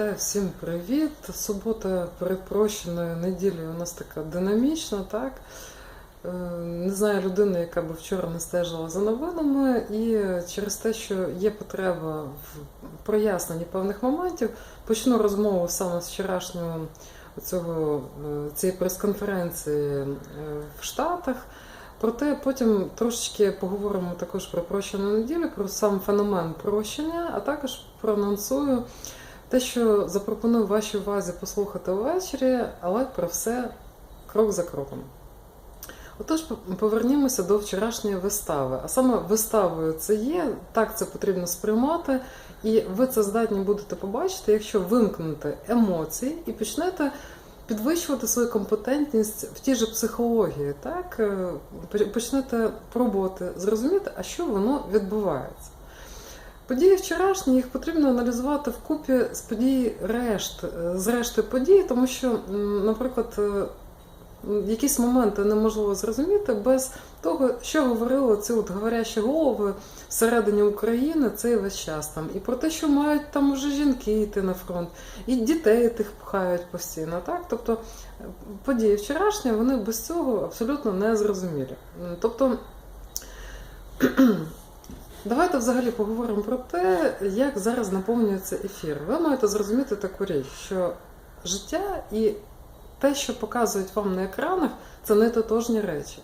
Вітаю всім привіт! Субота перепрощеної неділі у нас така динамічна, так? Е, Не знаю людини, яка би вчора не стежила за новинами, і через те, що є потреба в проясненні певних моментів, почну розмову саме з вчорашнього цього, е, цієї прес-конференції е, в Штатах. Проте потім трошечки поговоримо також про прощену неділю, про сам феномен прощення, а також проанонсую те, що запропоную вашій увазі послухати ввечері, але про все крок за кроком. Отож, повернімося до вчорашньої вистави. А саме виставою це є, так це потрібно сприймати, і ви це здатні будете побачити, якщо вимкнете емоції і почнете підвищувати свою компетентність в тій же психології, так Е, почнете пробувати зрозуміти, а що воно відбувається. Події вчорашні їх потрібно аналізувати вкупі з подій решт, е, з решти подій, тому що, наприклад, е, якісь моменти неможливо зрозуміти без того, що говорили ці от говорящі голови всередині України цей весь час там. І про те, що мають там уже жінки йти на фронт, і дітей тих пхають постійно. Так? Тобто е, події вчорашні, вони без цього абсолютно не зрозумілі. Тобто. Давайте взагалі поговоримо про те, як зараз наповнюється ефір. Ви маєте зрозуміти таку річ, що життя і те, що показують вам на екранах, це не тотожні речі.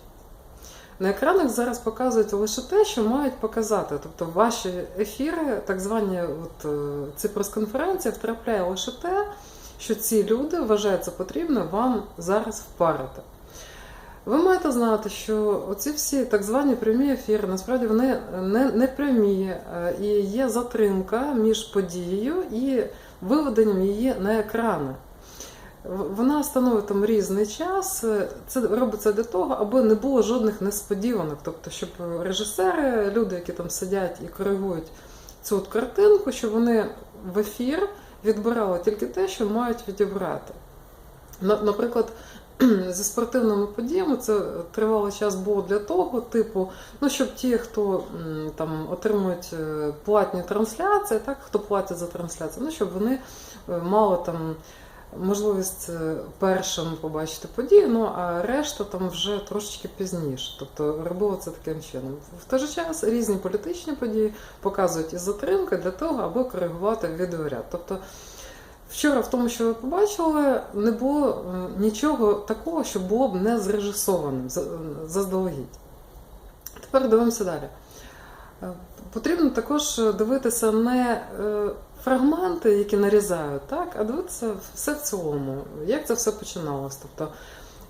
На екранах зараз показують лише те, що мають показати. Тобто ваші ефіри, так звані от, е, ці прес-конференції, втрапляє лише те, що ці люди вважають за потрібне вам зараз впарити. Ви маєте знати, що оці всі так звані прямі ефіри, насправді вони не, не прямі, е, і є затримка між подією і виведенням її на екрани. Вона становить там різний час. Це робиться для того, аби не було жодних несподіванок. Тобто, щоб режисери, люди, які там сидять і коригують цю от картинку, щоб вони в ефір відбирали тільки те, що мають відібрати. Наприклад, зі спортивними подіями це тривалий час було для того, типу, ну щоб ті, хто там отримують е, платні трансляції, так хто платить за трансляцію, ну щоб вони е, мали там можливість е, першим побачити подію, ну а решта там вже трошечки пізніше. Тобто робило це таким чином. В той же час різні політичні події показують із затримки для того, аби коригувати відеоряд. Тобто Вчора, в тому, що ви побачили, не було е, нічого такого, що було б не зрежисованим заздалегідь. Тепер дивимося далі. Е, Потрібно також дивитися не е, фрагменти, які нарізають, так, а дивитися все в цілому, як це все починалось. Тобто е,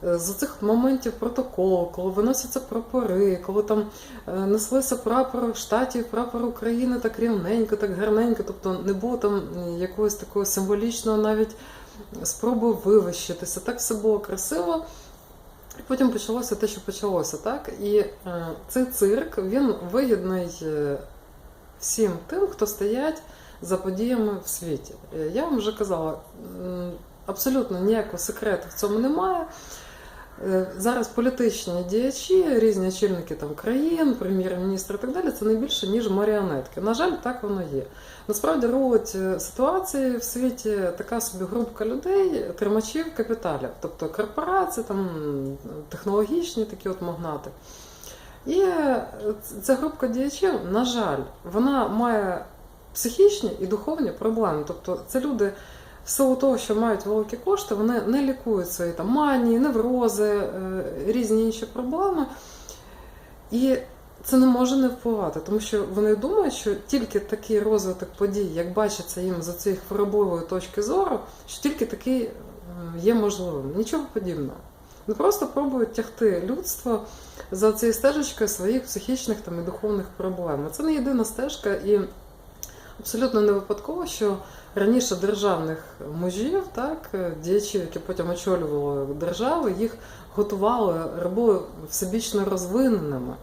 з цих моментів протоколу, коли виносяться прапори, коли там е, неслися прапор штатів, прапор України так рівненько, так гарненько, тобто не було там якогось такого символічного навіть спроби вивищитися. Так все було красиво. І потім почалося те, що почалося, так? І е, цей цирк він вигідний е, всім тим, хто стоять за подіями в світі. Е, Я вам вже казала, абсолютно ніякого секрету в цьому немає. Е, Зараз політичні діячі, різні очільники там країн, прем'єр-міністр і так далі, це не більше, ніж маріонетки. На жаль, так воно є. Насправді рулить е, ситуації в світі така собі групка людей, тримачів капіталів, тобто корпорації, там технологічні такі от магнати. І е, ця групка діячів, на жаль, вона має психічні і духовні проблеми. Тобто це люди в силу того, що мають великі кошти, вони не лікують свої там манії, неврози, е, різні інші проблеми. І це не може не впливати, тому що вони думають, що тільки такий розвиток подій, як бачиться їм за цієї хворобливої точки зору, що тільки такий е, є можливим. Нічого подібного. Вони просто пробують тягти людство за цією стежечкою своїх психічних там, і духовних проблем. Це не єдина стежка, і абсолютно не випадково, що раніше державних мужів, так, е, діячів, які потім очолювали держави, їх готували, робили всебічно розвиненими.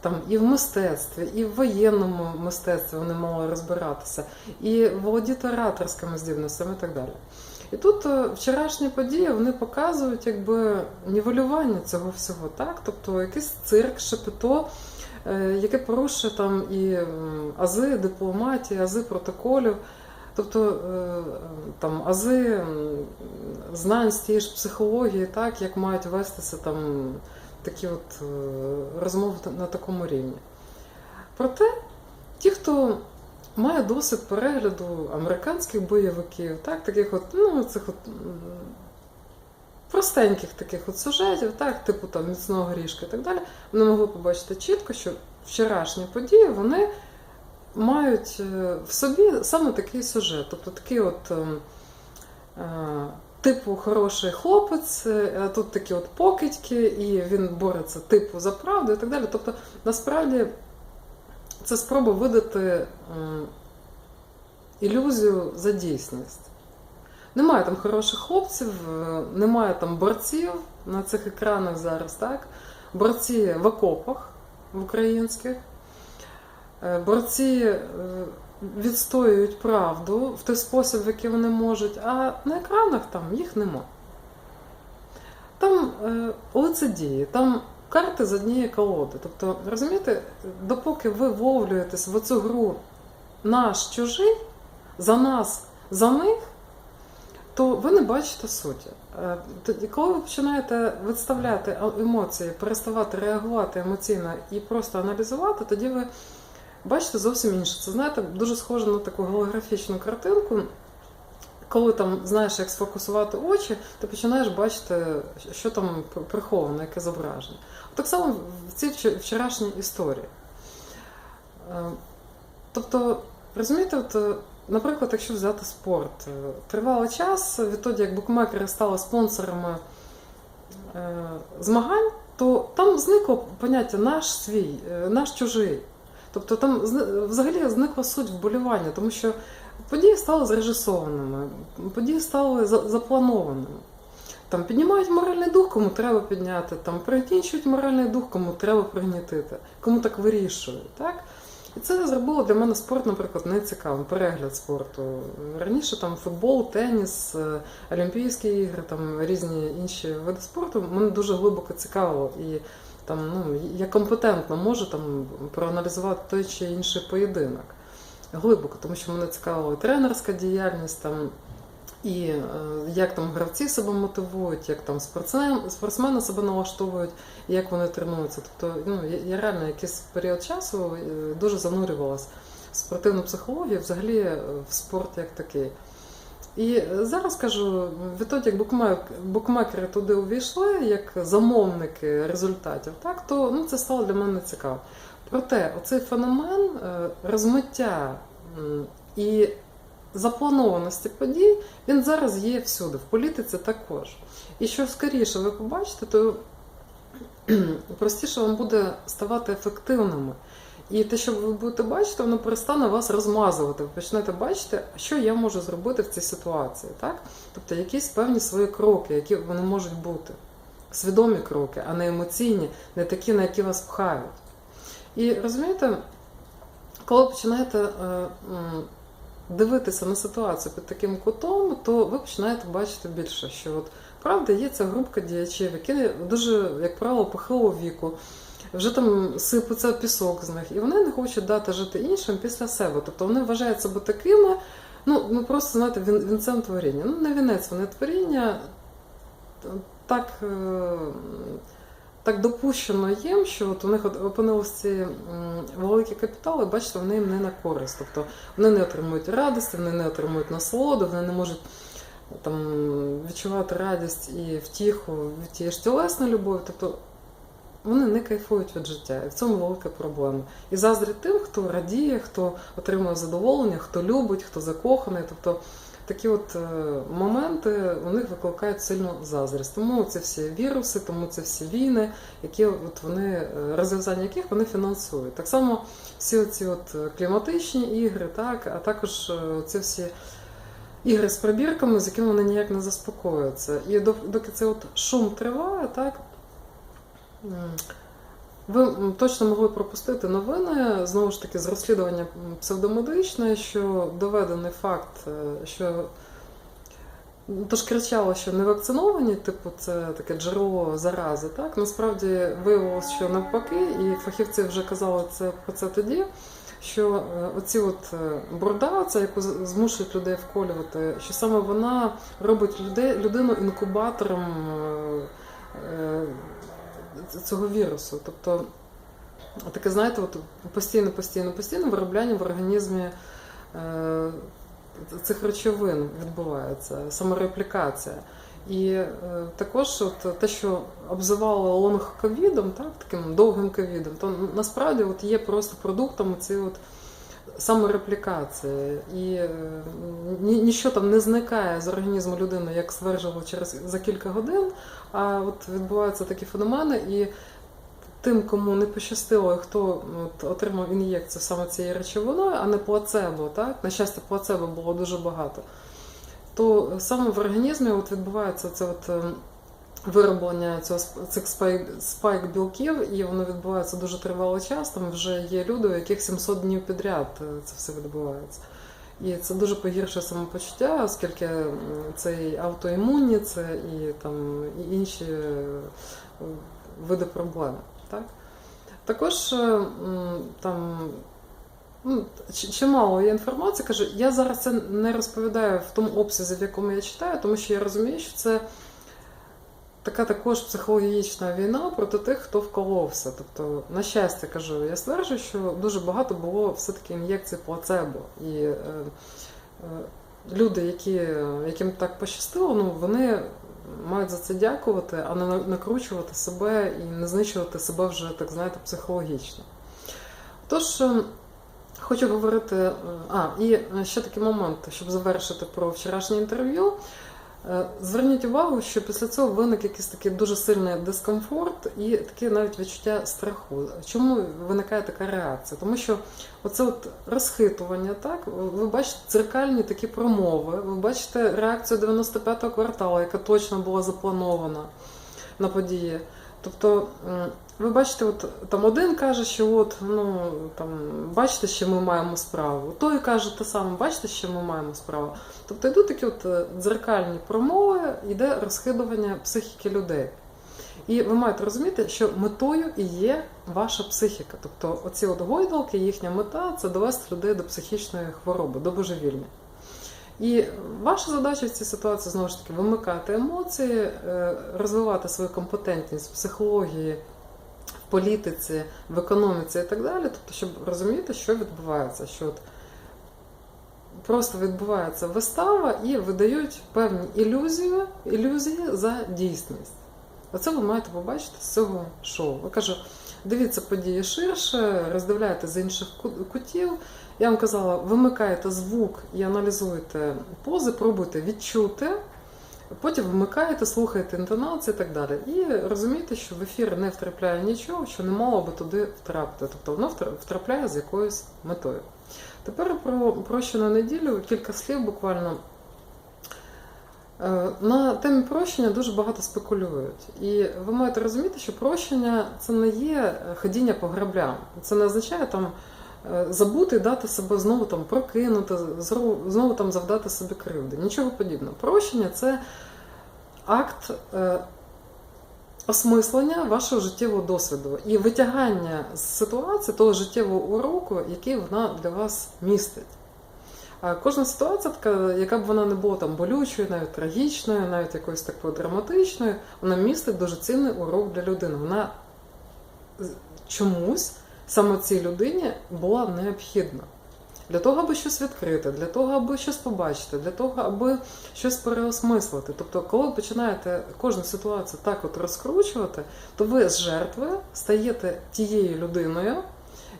Там і в мистецтві, і в воєнному мистецтві вони мали розбиратися, і володіти ораторськими здібностями і так далі. І тут е, вчорашні події вони показують якби нівелювання цього всього, так? Тобто якийсь цирк, шепето, е, яке порушує там і ази дипломатії, ази протоколів. Тобто е, там ази знань з тієї ж психології, так, як мають вестися там такі от е, розмови на такому рівні. Проте, ті, хто має досвід перегляду американських бойовиків, так, таких от, ну, цих от простеньких таких от сюжетів, так, типу там міцного горішка і так далі, вони могли побачити чітко, що вчорашні події вони мають е, в собі саме такий сюжет. Тобто такий от ем, е, типу хороший хлопець, е, тут такі от покидьки, і він бореться типу за правду і так далі. Тобто, насправді, це спроба видати ем, ілюзію за дійсність. Немає там хороших хлопців, немає там борців на цих екранах зараз, так? Борці в окопах в українських. Е, Борці е, відстоюють правду в той спосіб, в який вони можуть, а на екранах там їх нема. Там е, лицедії, там карти з однієї колоди. Тобто, розумієте, допоки ви вовлюєтесь в оцю гру наш чужий, за нас, за них, то ви не бачите суті. Коли ви починаєте відставляти емоції, переставати реагувати емоційно і просто аналізувати, тоді ви бачите зовсім інше. Це знаєте, дуже схоже на таку голографічну картинку. Коли там знаєш, як сфокусувати очі, ти починаєш бачити, що там приховано, яке зображення. Так само в цій вчорашній історії. Е, Тобто, розумієте, от, е, наприклад, якщо взяти спорт, е, тривалий час, відтоді як букмекери стали спонсорами змагань, то там зникло поняття наш свій, наш чужий. Тобто там взагалі зникла суть вболівання, тому що події стали зрежисованими, події стали запланованими. Там піднімають моральний дух, кому треба підняти, там пригнічують моральний дух, кому треба пригнітити, кому так вирішують. Так? І це зробило для мене спорт, наприклад, не цікавим, перегляд спорту. Раніше там футбол, теніс, е, Олімпійські ігри, там різні інші види спорту мене дуже глибоко цікавило. І там, ну, я компетентно можу там проаналізувати той чи інший поєдинок. Глибоко, тому що мене цікавила тренерська діяльність, там, і е, як там гравці себе мотивують, як там спортсмен, спортсмени себе налаштовують, як вони тренуються. Тобто, ну, я, я реально якийсь період часу е, дуже занурювалась в спортивну психологію, взагалі е, в спорт як такий. І зараз кажу, відтоді, як букмек- букмекери туди увійшли, як замовники результатів, так, то ну, це стало для мене цікаво. Проте оцей феномен е, розмиття і запланованості подій, він зараз є всюди, в політиці також. І що скоріше ви побачите, то простіше вам буде ставати ефективними. І те, що ви будете бачити, воно перестане вас розмазувати. Ви почнете бачити, що я можу зробити в цій ситуації. Так? Тобто якісь певні свої кроки, які вони можуть бути. Свідомі кроки, а не емоційні, не такі, на які вас пхають. І розумієте, коли починаєте е, дивитися на ситуацію під таким кутом, то ви починаєте бачити більше, що от правда є ця групка діячів, які дуже, як правило, похилого віку. Вже там сипеться пісок з них, і вони не хочуть дати жити іншим після себе. Тобто вони вважають себе такими, ну, ну просто знаєте, він, вінцем творіння. Ну, не вінець, вони творіння так, е, так допущено їм, що от у них опинилися ці великі капітали, бачите, вони їм не на користь. Тобто вони не отримують радості, вони не отримують насолоду, вони не можуть там відчувати радість і втіху від тієї ж тілесної любові. Тобто вони не кайфують від життя, і в цьому велика проблема. І заздрять тим, хто радіє, хто отримує задоволення, хто любить, хто закоханий. Тобто такі от е, моменти у них викликають сильну заздрість. Тому це всі віруси, тому це всі війни, які от вони е, розв'язання яких вони фінансують. Так само всі ці от е, кліматичні ігри, так, а також ці всі. Ігри з прибірками, з якими вони ніяк не заспокоюються. І док- доки цей от шум триває, так. Ви точно могли пропустити новини знову ж таки з розслідування псевдомедичне, що доведений факт, е, що ну, то ж кричало, що не вакциновані, типу, це таке джерело зарази. Так насправді виявилось, що навпаки, і фахівці вже казали це про це тоді. що е, оці от е, бурда, це яку змушують людей вколювати, що саме вона робить людей, людину інкубатором цього вірусу. Тобто таке, знаєте, от постійно, постійно, постійно виробляння в організмі е, цих речовин відбувається, самореплікація. І е, також от те, що обзивали лонг-ковідом, так, таким довгим ковідом, то насправді от є просто продуктом цієї самореплікації. І е, ні, ніщо там не зникає з організму людини, як стверджували через за кілька годин. А от відбуваються такі феномени, і тим, кому не пощастило, хто от, отримав ін'єкцію саме цією речовиною, а не плацебо, так? На щастя, плацебо було дуже багато. То саме в організмі от відбувається це от е, вироблення цього цих спайк, білків, і воно відбувається дуже тривалий час. Там вже є люди, у яких 700 днів підряд е, це все відбувається. І це дуже погіршує самопочуття, оскільки це і автоімунні, це і там і інші е, види проблем. Так? Також е, там ну, чимало є інформації. Кажу, я зараз це не розповідаю в тому обсязі, в якому я читаю, тому що я розумію, що це така також психологічна війна проти тих, хто вколовся. Тобто, на щастя, кажу, я стверджую, що дуже багато було все-таки ін'єкцій плацебо. І е, е, люди, які, яким так пощастило, ну, вони мають за це дякувати, а не накручувати себе і не знищувати себе вже, так знаєте, психологічно. Тож, е, хочу говорити. е, А, і ще такий момент, щоб завершити про вчорашнє інтерв'ю. Е, Зверніть увагу, що після цього виник якийсь такий дуже сильний дискомфорт і таке навіть відчуття страху. Чому виникає така реакція? Тому що оце от розхитування, так ви бачите дзеркальні такі промови, ви бачите реакцію 95-го кварталу, яка точно була запланована на події. Тобто, ви бачите, от там один каже, що от ну там бачите, що ми маємо справу. Той каже те саме, бачите, що ми маємо справу. Тобто йдуть такі от е, дзеркальні промови, йде розхидування психіки людей. І ви маєте розуміти, що метою і є ваша психіка. Тобто оці от гойдалки, їхня мета це довести людей до психічної хвороби, до божевільня. І ваша задача в цій ситуації знову ж таки вимикати емоції, е, розвивати свою компетентність в психології, в політиці, в економіці і так далі. Тобто, щоб розуміти, що відбувається. Що от просто відбувається вистава і видають певні ілюзії, ілюзії за дійсність. Оце ви маєте побачити з цього шоу. Я кажу, дивіться події ширше, роздивляйте з інших кутів. Я вам казала, вимикаєте звук і аналізуєте пози, пробуйте відчути, потім вмикаєте, слухаєте інтонації і так далі. І розумієте, що в ефір не втрапляє нічого, що не мало би туди втрапити. Тобто воно втра- втрапляє з якоюсь метою. Тепер про прощену неділю кілька слів буквально. Е, На темі прощення дуже багато спекулюють. І ви маєте розуміти, що прощення це не є ходіння по граблям. Це не означає там е, забути і дати себе знову там прокинути, знову там завдати собі кривди. Нічого подібного. Прощення це акт е, осмислення вашого життєвого досвіду і витягання з ситуації того життєвого уроку, який вона для вас містить. Кожна ситуація, така, яка б вона не була там болючою, навіть трагічною, навіть якоюсь такою драматичною, вона містить дуже цінний урок для людини. Вона чомусь саме цій людині була необхідна. Для того, аби щось відкрити, для того, аби щось побачити, для того, аби щось переосмислити. Тобто, коли ви починаєте кожну ситуацію так от розкручувати, то ви з жертви стаєте тією людиною,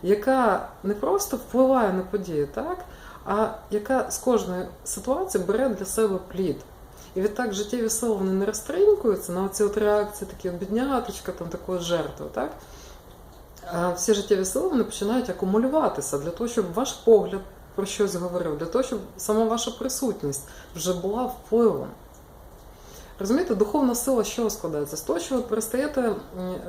яка не просто впливає на події, так, а яка з кожної ситуації бере для себе плід. І відтак життєві сили вони не розтринькуються на оці от реакції, такі бідняточка, там такої жертви, так? Всі життєві сили вони починають акумулюватися для того, щоб ваш погляд про щось говорив, для того, щоб сама ваша присутність вже була впливом. Розумієте, духовна сила з чого складається? З того, що ви перестаєте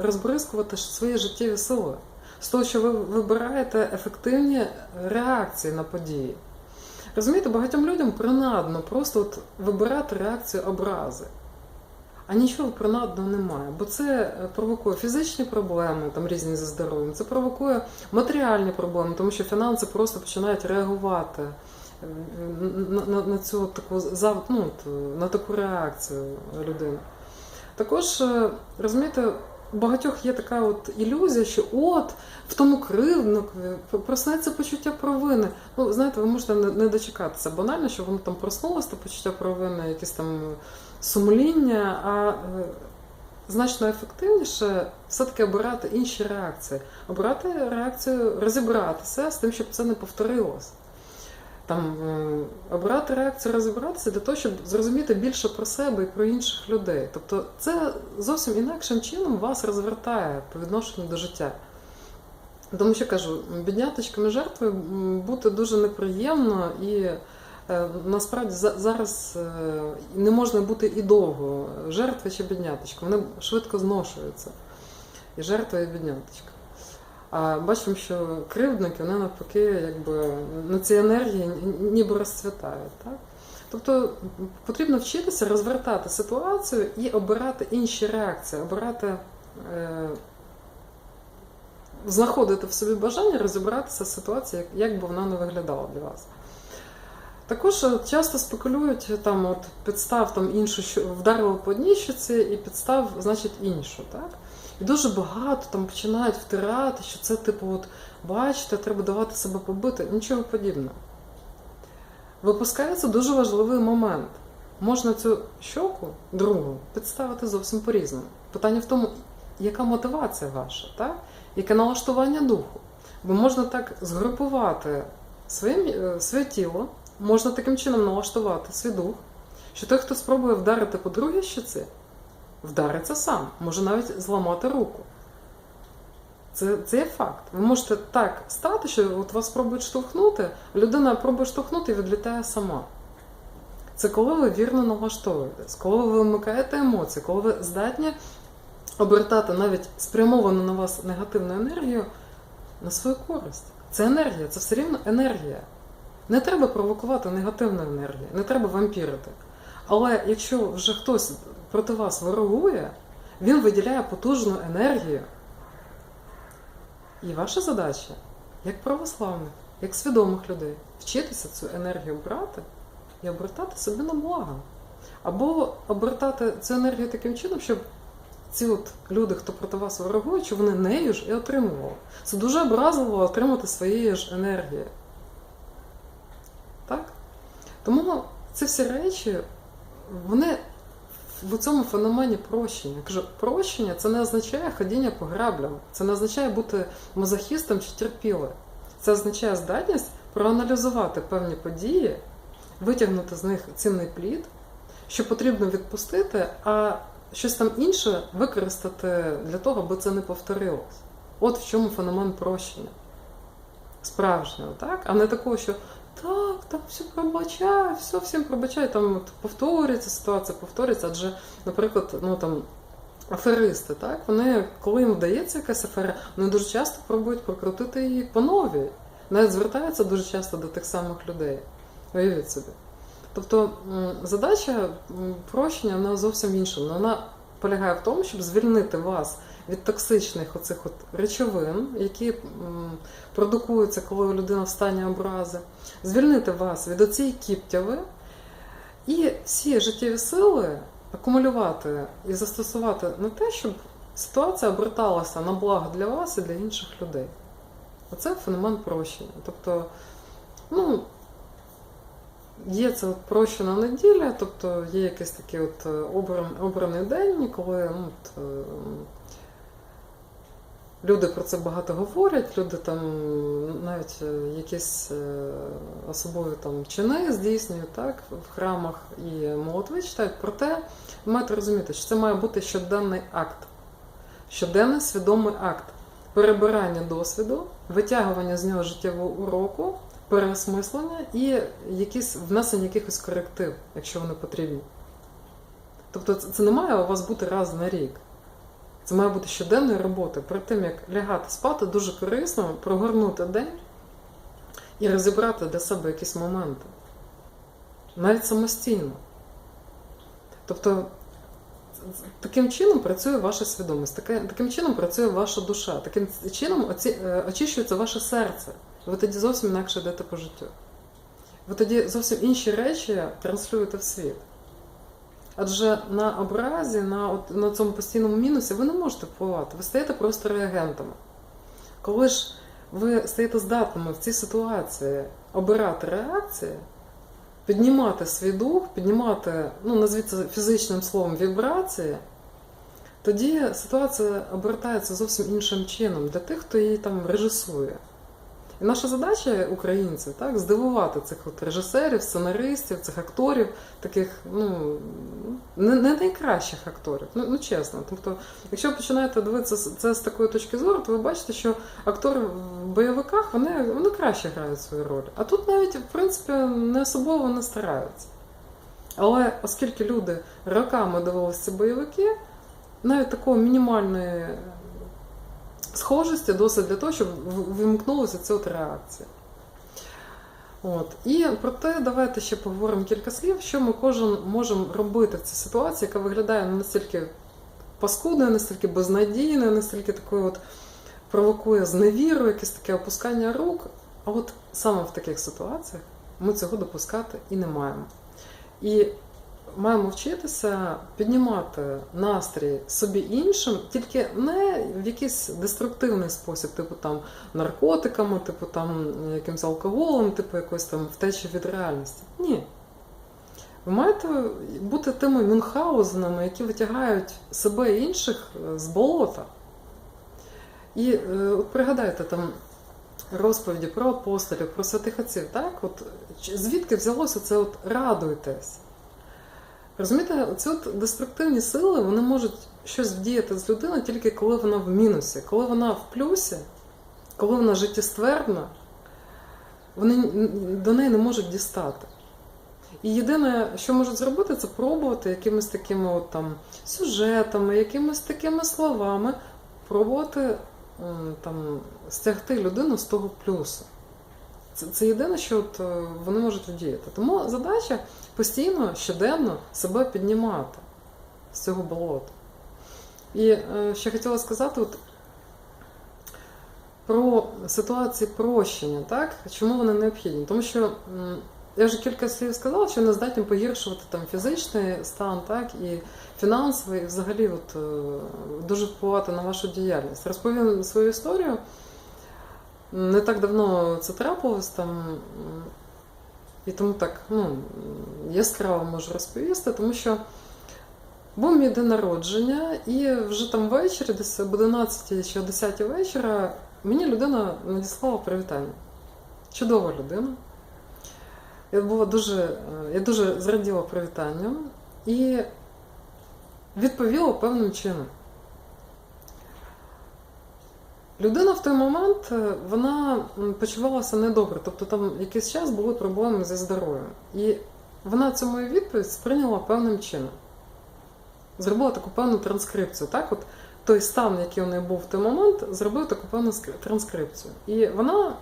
розбризкувати свої життєві сили, з того, що ви вибираєте ефективні реакції на події. Розумієте, багатьом людям принадно просто от вибирати реакцію образи. А нічого принадного немає. Бо це е, провокує фізичні проблеми, там різні зі здоров'ям, це провокує матеріальні проблеми, тому що фінанси просто починають реагувати е, на, на, на цю таку ну, на таку реакцію людини. Також е, розумієте, у багатьох є така от ілюзія, що от в тому кривдникові проснеться почуття провини. Ну, знаєте, ви можете не, не дочекатися банально, що воно там проснулося, то почуття провини, якісь там сумління, а е, значно ефективніше все-таки обирати інші реакції. Обирати реакцію, розібратися з тим, щоб це не повторилось. Там е, обирати реакцію, розібратися для того, щоб зрозуміти більше про себе і про інших людей. Тобто це зовсім інакшим чином вас розвертає по відношенню до життя. Тому що кажу, бідняточками жертвою м, бути дуже неприємно і насправді зараз е, не можна бути і довго жертва чи бідняточка. Вони швидко зношуються. І жертва, і бідняточка. А бачимо, що кривдники вони навпаки якби на цій енергії ніби розцвітають. Так? Тобто потрібно вчитися розвертати ситуацію і обирати інші реакції, обирати, е, знаходити в собі бажання розібратися з ситуацією, як би вона не виглядала для вас. Також е, часто спекулюють там, от підстав там іншу, вдарило по одній щоці, і підстав, значить, іншу. Так? І дуже багато там починають втирати, що це, типу, от, бачите, треба давати себе побити. Нічого подібного. Випускається дуже важливий момент. Можна цю щоку другу підставити зовсім по-різному. Питання в тому, яка мотивація ваша, так? яке налаштування духу. Бо можна так згрупувати своє, е, своє тіло, можна таким чином налаштувати свій дух, що той, хто спробує вдарити по другій щоці, вдариться сам, може навіть зламати руку. Це, це є факт. Ви можете так стати, що от вас спробують штовхнути, а людина пробує штовхнути і відлітає сама. Це коли ви вірно налаштовуєтесь, коли ви вимикаєте емоції, коли ви здатні обертати навіть спрямовану на вас негативну енергію на свою користь. Це енергія, це все рівно енергія. Не треба провокувати негативну енергію, не треба вампірити. Але якщо вже хтось проти вас ворогує, він виділяє потужну енергію. І ваша задача, як православних, як свідомих людей, вчитися цю енергію брати і обертати собі на благо. Або обертати цю енергію таким чином, щоб ці от люди, хто проти вас ворогують, щоб вони нею ж і отримували. Це дуже образливо отримати своєї ж енергії. Так? Тому ці всі речі, вони в цьому феномені прощення. Я Кажу, прощення це не означає ходіння по граблям, це не означає бути мазохістом чи терпілим. Це означає здатність проаналізувати певні події, витягнути з них цінний плід, що потрібно відпустити, а щось там інше використати для того, аби це не повторилось. От в чому феномен прощення. Справжнього, так? А не такого, що так, там все пробачаю, все всім пробачаю, там от повторюється ситуація, повторюється, адже, наприклад, ну там. Аферисти, так? Вони, коли їм вдається якась афера, вони дуже часто пробують прокрутити її по новій. Навіть звертаються дуже часто до тих самих людей. Уявіть собі. Тобто задача прощення вона зовсім інша. Вона полягає в тому, щоб звільнити вас від токсичних оцих от речовин, які продукуються, коли людина в стані образи, звільнити вас від оцієї кіптяви і всі життєві сили акумулювати і застосувати на те, щоб ситуація оберталася на благо для вас і для інших людей. Оце феномен прощення. Тобто, ну, є це от прощена неділя, тобто є якийсь такий от е, обран, обраний день, коли ну, от, е, люди про це багато говорять, люди там навіть е, якісь е, особові там чини здійснюють так, в храмах і молитви читають. Проте маєте розуміти, що це має бути щоденний акт, щоденний свідомий акт перебирання досвіду, витягування з нього життєвого уроку, переосмислення і якісь внесення якихось коректив, якщо вони потрібні. Тобто це не має у вас бути раз на рік. Це має бути щоденною роботою. Перед тим, як лягати спати, дуже корисно прогорнути день і розібрати для себе якісь моменти. Навіть самостійно. Тобто Таким чином працює ваша свідомість, таким чином працює ваша душа, таким чином е, очищується ваше серце. Ви тоді зовсім інакше йдете по життю. Ви тоді зовсім інші речі транслюєте в світ. Адже на образі, на, от, на цьому постійному мінусі ви не можете впливати, ви стаєте просто реагентами. Коли ж ви стаєте здатними в цій ситуації обирати реакції, піднімати свій дух, піднімати, ну назвіть це фізичним словом, вібрації, тоді ситуація обертається зовсім іншим чином для тих, хто її там режисує. І наша задача українців так, здивувати цих от режисерів, сценаристів, цих акторів, таких ну, не, не найкращих акторів, ну, ну чесно. Тобто, якщо починаєте дивитися це з такої точки зору, то ви бачите, що актори в бойовиках вони, вони краще грають свою роль. А тут навіть, в принципі, не особливо не стараються. Але оскільки люди роками дивилися бойовики, навіть такої мінімальної схожості досить для того, щоб вимкнулася ця от реакція. От. І проте давайте ще поговоримо кілька слів, що ми кожен можемо робити в цій ситуації, яка виглядає настільки паскудною, настільки безнадійною, настільки такою от провокує зневіру, якесь таке опускання рук. А от саме в таких ситуаціях ми цього допускати і не маємо. І маємо вчитися піднімати настрій собі іншим, тільки не в якийсь деструктивний спосіб, типу там наркотиками, типу там якимсь алкоголем, типу якоїсь там втечі від реальності. Ні. Ви маєте бути тими мюнхгаузенами, які витягають себе і інших е, з болота. І е, от пригадайте там розповіді про апостолів, про святих отців, так? От, звідки взялося це от радуйтесь? Розумієте, ці от деструктивні сили вони можуть щось вдіяти з людини тільки коли вона в мінусі, коли вона в плюсі, коли вона життєствердна, вони до неї не можуть дістати. І єдине, що можуть зробити, це пробувати якимись такими от там сюжетами, якимись такими словами, пробувати там, стягти людину з того плюсу. Це, це єдине, що от, е, вони можуть вдіяти. Тому задача постійно, щоденно себе піднімати з цього болота. І е, ще хотіла сказати от, про ситуації прощення, так? чому вони необхідні? Тому що я вже кілька слів сказала, що не здатні погіршувати там фізичний стан, так, і фінансовий, і взагалі от, е, дуже впливати на вашу діяльність. Розповім свою історію. Не так давно це трапилось там, і тому так ну, яскраво можу розповісти, тому що був мій день народження, і вже там ввечері, десь об 11 чи о 10 вечора, мені людина надіслала привітання. Чудова людина. Я була дуже, е, я дуже зраділа привітанням і відповіла певним чином. Людина в той момент е, вона почувалася недобре, тобто там якийсь час були проблеми зі здоров'ям. І вона цю мою відповідь сприйняла певним чином. Зробила таку певну транскрипцію. Так, от той стан, який у неї був в той момент, зробив таку певну транскрипцію. І вона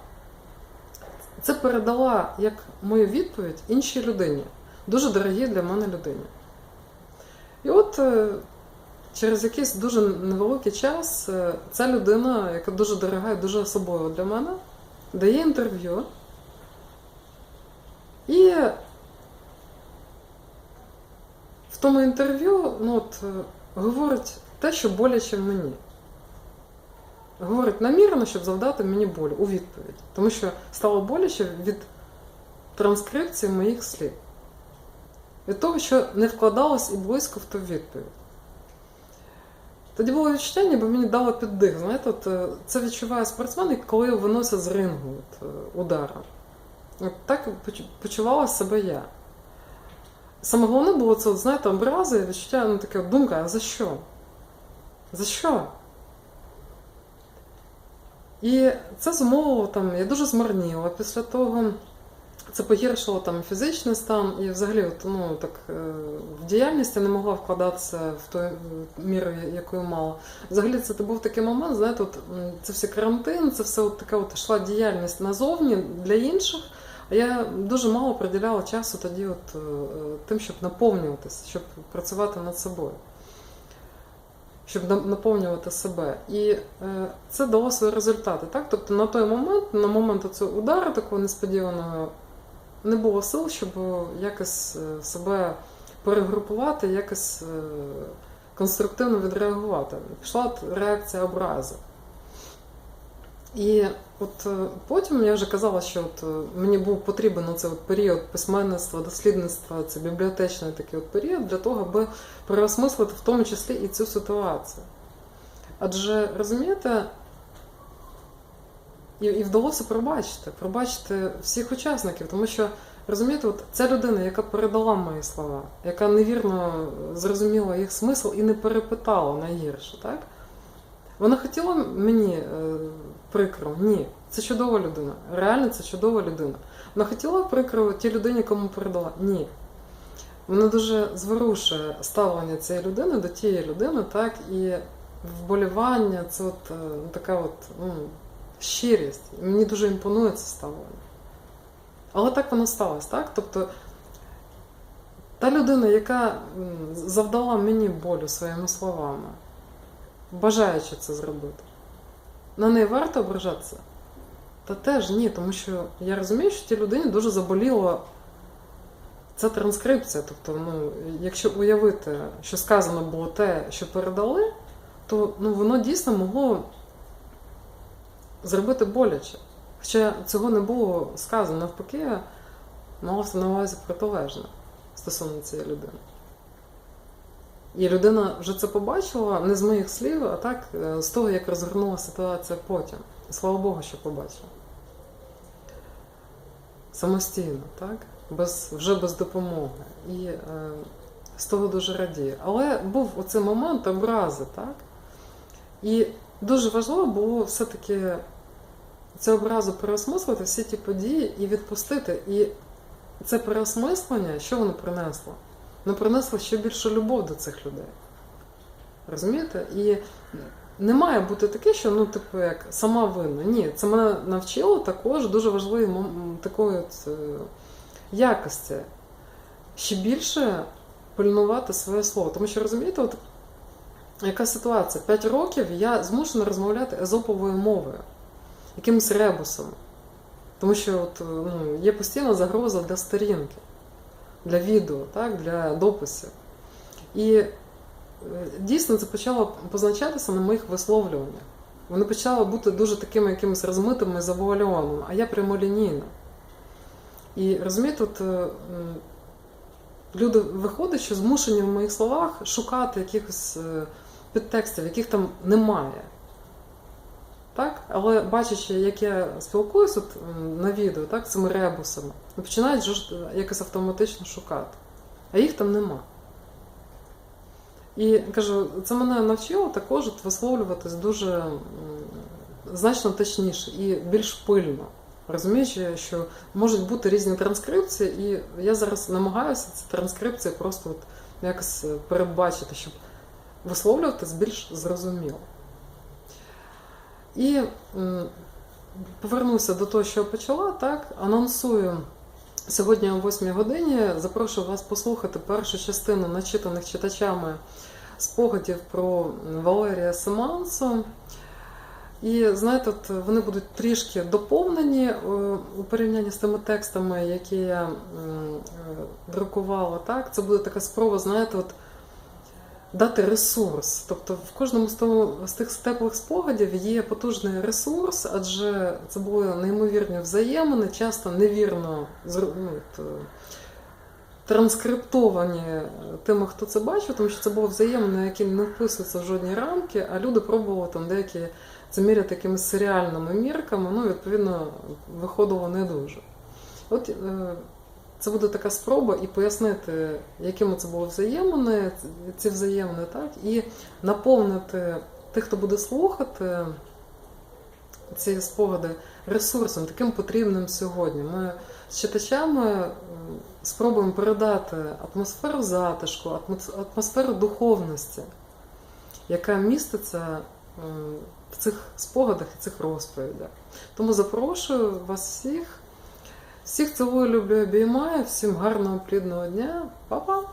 це передала як мою відповідь іншій людині, дуже дорогій для мене людині. І от е, через якийсь дуже невеликий час е, ця людина, яка дуже дорога і дуже особлива для мене, дає інтерв'ю. І в тому інтерв'ю ну, от, е, говорить те, що боляче мені. Говорить намірено, щоб завдати мені болю у відповідь. Тому що стало боляче від транскрипції моїх слів. Від того, що не вкладалось і близько в ту відповідь. Тоді було відчуття, ніби мені дало піддих. Знаєте, от, е, це відчуває спортсмен, коли виносять з рингу от, е, ударом. От так почувала себе я. Саме головне було це, от, знаєте, образи, відчуття, ну таке думка, а за що? За що? І це зумовило там, я дуже змарніла після того. Це погіршило там фізичний стан, і взагалі, от, ну так е, в діяльність я не могла вкладатися в ту міру, яку мала. Взагалі, це був такий момент, знаєте, от це все карантин, це все от така от йшла діяльність назовні для інших. А я дуже мало приділяла часу тоді, от е, тим, щоб наповнюватися, щоб працювати над собою. щоб наповнювати себе. І е, це дало свої результати. Так? Тобто на той момент, на момент цього удару такого несподіваного, не було сил, щоб якось е, себе перегрупувати, якось е, конструктивно відреагувати. Пішла реакція образи. І от е, потім я вже казала, що от е, мені був потрібен цей от період письменництва, дослідництва, це бібліотечний такий от період для того, аби переосмислити в тому числі і цю ситуацію. Адже розумієте, і, і вдалося пробачити, пробачити всіх учасників, тому що розумієте, от ця людина, яка передала мої слова, яка невірно зрозуміла їх смисл і не перепитала найгірше, так? Вона хотіла мені е, прикро? Ні. Це чудова людина. Реально це чудова людина. Вона хотіла прикро тій людині, кому передала? Ні. Вона дуже зворушує ставлення цієї людини до тієї людини, так, і вболівання, це от е, така от ну, щирість. Мені дуже імпонує це ставлення. Але так воно сталося, так? Тобто та людина, яка завдала мені болю своїми словами, бажаючи це зробити, на неї варто ображатися? Та теж ні, тому що я розумію, що тій людині дуже заболіло ця транскрипція. Тобто, ну, якщо уявити, що сказано було те, що передали, то ну, воно дійсно могло зробити боляче. Хоча цього не було сказано, навпаки, малося на увазі протилежне стосовно цієї людини. І людина вже це побачила не з моїх слів, а так е, з того, як розгорнула ситуація потім. Слава Богу, що побачила. Самостійно, так? Без, вже без допомоги. І е, з того дуже радію. Але був оцей момент образи, так? І дуже важливо було все-таки цю образу переосмислити всі ті події і відпустити. І це переосмислення, що воно принесло? Воно принесло ще більшу любов до цих людей. Розумієте? І не має бути таке, що ну, типу, як сама винна. Ні, це мене навчило також дуже важливої такої от, е, якості. Ще більше пильнувати своє слово. Тому що розумієте, от яка ситуація? П'ять років я змушена розмовляти езоповою мовою, якимось ребусом. Тому що от, ну, є постійна загроза для сторінки, для відео, так, для дописів. І е, дійсно це почало позначатися на моїх висловлюваннях. Вони почали бути дуже такими якимись розмитими, і завуальованими, а я прямолінійна. І розумієте, от, е, люди виходять, що змушені в моїх словах шукати якихось е, підтекстів, яких там немає. Так? Але бачачи, як я спілкуюся на відео так, цими ребусами, починають ж якось автоматично шукати. А їх там нема. І кажу, це мене навчило також висловлюватись дуже значно точніше і більш пильно. Розуміючи, що можуть бути різні транскрипції, і я зараз намагаюся ці транскрипції просто от якось е, передбачити, щоб висловлюватись більш зрозуміло. І повернуся до того, що я почала, так, анонсую сьогодні о 8 годині. Запрошую вас послухати першу частину начитаних читачами спогадів про Валерія Семансу. І знаєте, от вони будуть трішки доповнені е, у порівнянні з тими текстами, які я е, друкувала. Так? Це буде така спроба, знаєте, от дати ресурс. Тобто в кожному з, тих теплих спогадів є потужний ресурс, адже це були неймовірні взаємини, часто невірно ну, е, транскриптовані тими, хто це бачив, тому що це було взаємини, які не вписуються в жодні рамки, а люди пробували там деякі це міряти якимись серіальними мірками, ну, відповідно, виходило не дуже. От е, це буде така спроба і пояснити, якими це були взаємини, ці взаємини, так, і наповнити тих, хто буде слухати ці спогади ресурсом, таким потрібним сьогодні. Ми з читачами спробуємо передати атмосферу затишку, атмос- атмосферу духовності, яка міститься в цих спогадах і цих розповідях. Тому запрошую вас всіх. Всіх цілую, люблю, обіймаю, всім гарного плідного дня. Па-па!